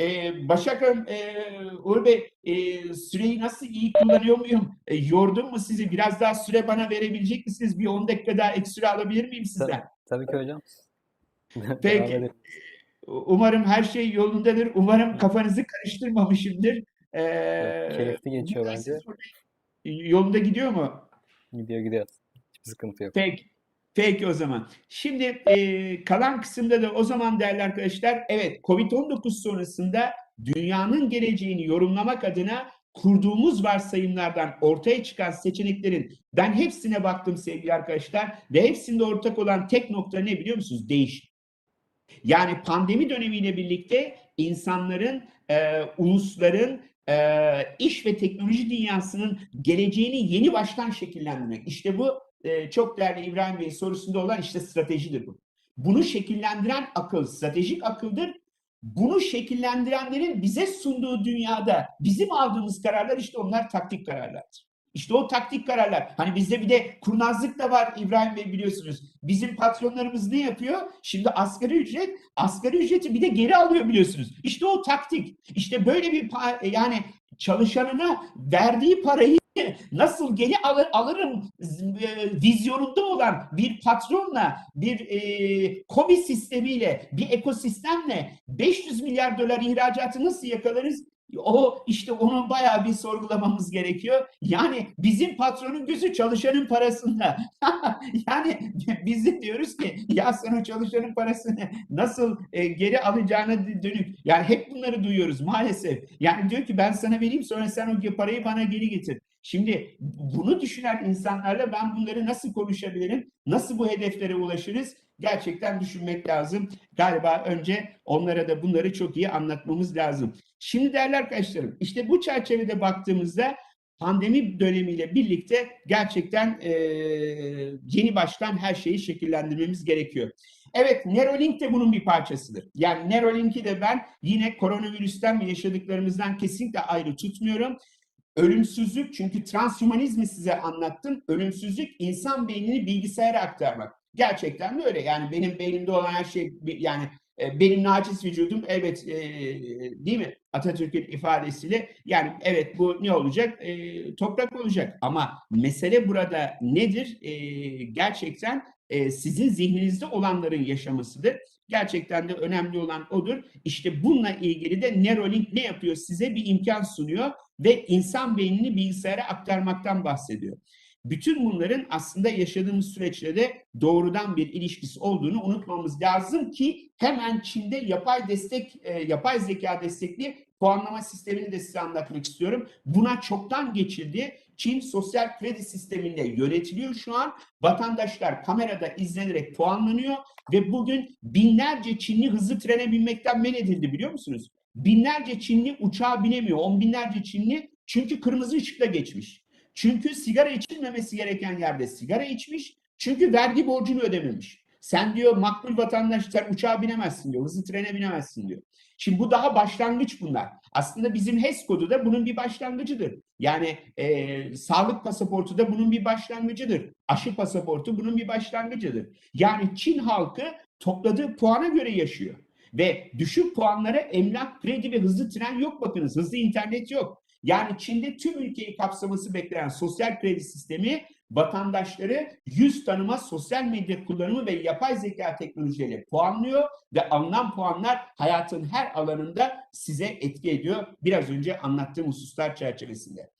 e, Başak Hanım, e, Uğur Bey, e, süreyi nasıl iyi kullanıyor muyum? E, yordum mu sizi? Biraz daha süre bana verebilecek misiniz? Bir 10 dakika daha ek süre alabilir miyim sizden? Tabii ki hocam. Peki. Umarım her şey yolundadır. Umarım kafanızı karıştırmamışımdır. E, Keyifli geçiyor bence. Yolunda gidiyor mu? Gidiyor gidiyor. Hiçbir sıkıntı yok. Peki. Peki o zaman. Şimdi e, kalan kısımda da o zaman değerli arkadaşlar evet Covid-19 sonrasında dünyanın geleceğini yorumlamak adına kurduğumuz varsayımlardan ortaya çıkan seçeneklerin ben hepsine baktım sevgili arkadaşlar ve hepsinde ortak olan tek nokta ne biliyor musunuz? Değişim. Yani pandemi dönemiyle birlikte insanların, e, ulusların, e, iş ve teknoloji dünyasının geleceğini yeni baştan şekillendirmek. İşte bu e, çok değerli İbrahim Bey'in sorusunda olan işte stratejidir bu. Bunu şekillendiren akıl, stratejik akıldır. Bunu şekillendirenlerin bize sunduğu dünyada bizim aldığımız kararlar işte onlar taktik kararlardır. İşte o taktik kararlar. Hani bizde bir de kurnazlık da var İbrahim Bey biliyorsunuz. Bizim patronlarımız ne yapıyor? Şimdi asgari ücret, asgari ücreti bir de geri alıyor biliyorsunuz. İşte o taktik. İşte böyle bir yani çalışanına verdiği parayı nasıl geri alır, alırım e, vizyonunda olan bir patronla, bir e, kobi sistemiyle, bir ekosistemle 500 milyar dolar ihracatı nasıl yakalarız? O işte onu bayağı bir sorgulamamız gerekiyor. Yani bizim patronun gözü çalışanın parasında. yani biz de diyoruz ki ya sen o çalışanın parasını nasıl e, geri alacağına dönük. Yani hep bunları duyuyoruz maalesef. Yani diyor ki ben sana vereyim sonra sen o parayı bana geri getir. Şimdi bunu düşünen insanlarla ben bunları nasıl konuşabilirim? Nasıl bu hedeflere ulaşırız? Gerçekten düşünmek lazım. Galiba önce onlara da bunları çok iyi anlatmamız lazım. Şimdi değerli arkadaşlarım işte bu çerçevede baktığımızda pandemi dönemiyle birlikte gerçekten eee, yeni baştan her şeyi şekillendirmemiz gerekiyor. Evet Neuralink de bunun bir parçasıdır. Yani Neuralink'i de ben yine koronavirüsten ve yaşadıklarımızdan kesinlikle ayrı tutmuyorum. Ölümsüzlük çünkü transhumanizmi size anlattım. Ölümsüzlük insan beynini bilgisayara aktarmak. Gerçekten de öyle. Yani benim beynimde olan her şey yani e, benim naciz vücudum evet e, değil mi? Atatürk'ün ifadesiyle yani evet bu ne olacak? E, toprak olacak. Ama mesele burada nedir? E, gerçekten e, sizin zihninizde olanların yaşamasıdır. Gerçekten de önemli olan odur. İşte bununla ilgili de Neuralink ne yapıyor? Size bir imkan sunuyor ve insan beynini bilgisayara aktarmaktan bahsediyor. Bütün bunların aslında yaşadığımız süreçle de doğrudan bir ilişkisi olduğunu unutmamız lazım ki hemen Çin'de yapay destek, e, yapay zeka destekli puanlama sistemini de size anlatmak istiyorum. Buna çoktan geçildi. Çin sosyal kredi sistemiyle yönetiliyor şu an. Vatandaşlar kamerada izlenerek puanlanıyor ve bugün binlerce Çinli hızlı trene binmekten men edildi biliyor musunuz? Binlerce Çinli uçağa binemiyor. On binlerce Çinli çünkü kırmızı ışıkla geçmiş. Çünkü sigara içilmemesi gereken yerde sigara içmiş. Çünkü vergi borcunu ödememiş. Sen diyor makbul vatandaş sen uçağa binemezsin diyor. Hızlı trene binemezsin diyor. Şimdi bu daha başlangıç bunlar. Aslında bizim HES kodu da bunun bir başlangıcıdır. Yani e, sağlık pasaportu da bunun bir başlangıcıdır. Aşı pasaportu bunun bir başlangıcıdır. Yani Çin halkı topladığı puana göre yaşıyor. Ve düşük puanlara emlak, kredi ve hızlı tren yok bakınız. Hızlı internet yok. Yani Çin'de tüm ülkeyi kapsaması beklenen sosyal kredi sistemi vatandaşları yüz tanıma, sosyal medya kullanımı ve yapay zeka teknolojileriyle puanlıyor ve alınan puanlar hayatın her alanında size etki ediyor. Biraz önce anlattığım hususlar çerçevesinde.